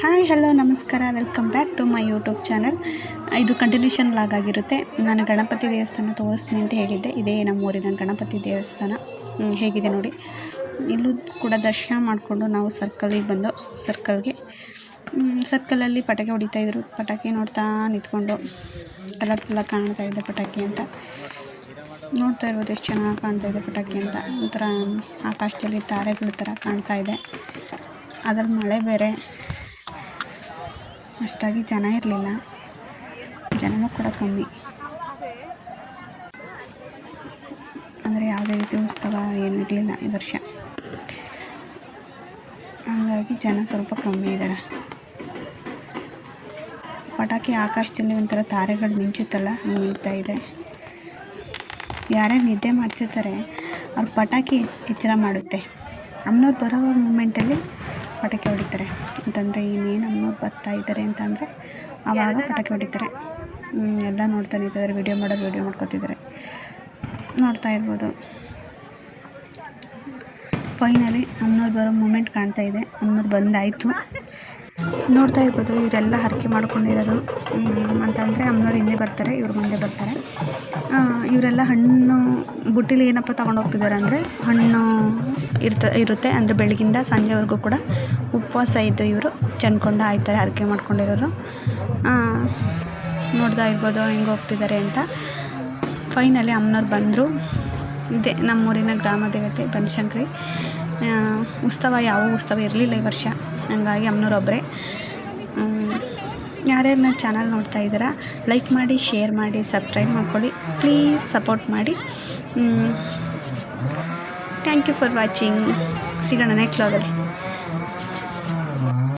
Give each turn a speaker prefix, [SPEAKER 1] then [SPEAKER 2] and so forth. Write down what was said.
[SPEAKER 1] Hi, hello, ನಮಸ್ಕಾರ. Welcome back to my YouTube channel ಇದು continuation log ಆಗಿರುತ್ತೆ. ನಾನು ಗಣಪತಿ ದೇವಸ್ಥಾನ ತೋರಿಸ್ತೀನಿ ಅಂತ ಹೇಳಿದ್ದೆ. ಇದೇ ನಮ್ಮ ಊರಿನ ಗಣಪತಿ ದೇವಸ್ಥಾನ. ಹೇಗಿದೆ ನೋಡಿ. ಇಲ್ಲೂ ಕೂಡ ದರ್ಶನ ಮಾಡಿಕೊಂಡು ನಾವು ಸರ್ಕಲಿಗೆ ಬಂದು ಸರ್ಕಲ್ಗೆ ಸರ್ಕಲಲ್ಲಿ ಪಟಾಕಿ ಹೊಡಿತಾಯಿದ್ರು ಪಟಾಕಿ ನೋಡ್ತಾ ನಿಂತ್ಕೊಂಡು ಕಲರ್ಫುಲ್ಲಾಗಿ ಕಾಣ್ತಾ ಇದೆ ಪಟಾಕಿ ಅಂತ. ನೋಡ್ತಾ ಇರ್ಬೋದು ಎಷ್ಟು ಚೆನ್ನಾಗಿ ಕಾಣ್ತಾ ಇದೆ ಪಟಾಕಿ ಅಂತ. ಒಂಥರ ಆಕಾಶದಲ್ಲಿ ತಾರೆಗಳ ಥರ ಕಾಣ್ತಾ ಇದೆ. ಅದ್ರಲ್ಲಿ ಮಳೆ ಬೇರೆ. ಅಷ್ಟಾಗಿ ಜನ ಇರಲಿಲ್ಲ. ಜನನೂ ಕೂಡ ಕಮ್ಮಿ. ಅಂದರೆ ಯಾವುದೇ ರೀತಿ ಉತ್ಸವ ಏನೂ ಇರಲಿಲ್ಲ ಈ ವರ್ಷ. ಹಾಗಾಗಿ ಜನ ಸ್ವಲ್ಪ ಕಮ್ಮಿ ಇದ್ದಾರೆ ಪಟಾಕಿ ಆಕಾಶದಲ್ಲಿ ಒಂಥರ ತಾರೆಗಳು ಮಿಂಚುತ್ತಲ್ಲ ಮಿಂಚ್ತಾ ಇದೆ. ಯಾರ್ಯಾರು ನಿದ್ದೆ ಮಾಡ್ತಿರ್ತಾರೆ, ಅವ್ರು ಪಟಾಕಿ ಎಚ್ಚರ ಮಾಡುತ್ತೆ. ಅಮ್ಮನವ್ರು ಬರೋ ಮೂಮೆಂಟಲ್ಲಿ ಪಟಾಕಿ ಹೊಡಿತಾರೆ. ಅಂತಂದರೆ ಇನ್ನೇನು ಅಮ್ಮನವ್ರು ಬರ್ತಾ ಇದ್ದಾರೆ ಅಂತಂದರೆ ಆವಾಗ ಪಟಾಕಿ ಹೊಡಿತಾರೆ. ಎಲ್ಲ ನೋಡ್ತಾ ನಿಂತಿದ್ದಾರೆ. ವೀಡಿಯೋ ಮಾಡೋರು ವೀಡಿಯೋ ಮಾಡ್ಕೊತಿದ್ದಾರೆ. ನೋಡ್ತಾ ಇರ್ಬೋದು. ಫೈನಲಿ ಅಮ್ಮನವ್ರು ಬರೋ ಮೂಮೆಂಟ್ ಕಾಣ್ತಾ ಇದೆ. ಅಮ್ಮನವ್ರು ಬಂದಾಯಿತು. ನೋಡ್ತಾ ಇರ್ಬೋದು, ಇವರೆಲ್ಲ ಹರಕೆ ಮಾಡ್ಕೊಂಡಿರೋರು ಅಂತಂದರೆ ಅಮ್ಮನವ್ರು ಹಿಂದೆ ಬರ್ತಾರೆ, ಇವ್ರು ಮುಂದೆ ಬರ್ತಾರೆ. ಇವರೆಲ್ಲ ಹಣ್ಣು, ಬುಟ್ಟಿಲಿ ಏನಪ್ಪ ತಗೊಂಡು ಹೋಗ್ತಿದ್ದಾರೆ ಅಂದರೆ ಹಣ್ಣು ಇರ್ತ, ಇರುತ್ತೆ. ಅಂದರೆ ಬೆಳಗಿಂದ ಸಂಜೆವರೆಗೂ ಕೂಡ ಉಪವಾಸ ಇದ್ದು ಇವರು ಚೆನ್ಕೊಂಡು ಆಯ್ತಾರೆ, ಹರಕೆ ಮಾಡ್ಕೊಂಡಿರೋರು. ನೋಡ್ತಾ ಇರ್ಬೋದು, ಹೆಂಗೆ ಹೋಗ್ತಿದ್ದಾರೆ ಅಂತ. ಫೈನಲಿ ಅಮ್ಮನವ್ರು ಬಂದರು. ಇದೆ ನಮ್ಮೂರಿನ ಗ್ರಾಮ ದೇವತೆ ಬನಶಂಕರಿ. ಉತ್ಸವ ಯಾವ ಉತ್ಸವ ಇರಲಿಲ್ಲ ಈ ವರ್ಷ. ಹಂಗಾಗಿ ಅಮ್ಮನವ್ರೊಬ್ಬರೇ ಯಾರ್ಯಾರು ನನ್ನ ಚಾನಲ್ ನೋಡ್ತಾ ಇದ್ದೀರಾ ಲೈಕ್ ಮಾಡಿ ಶೇರ್ ಮಾಡಿ ಸಬ್ಸ್ಕ್ರೈಬ್ ಮಾಡ್ಕೊಳ್ಳಿ. ಪ್ಲೀಸ್ ಸಪೋರ್ಟ್ ಮಾಡಿ. ಥ್ಯಾಂಕ್ ಯು ಫಾರ್ ವಾಚಿಂಗ್ ಸಿಗೋಣ ನೆಕ್ಸ್ಟ್ ಲಾಗಲ್ಲಿ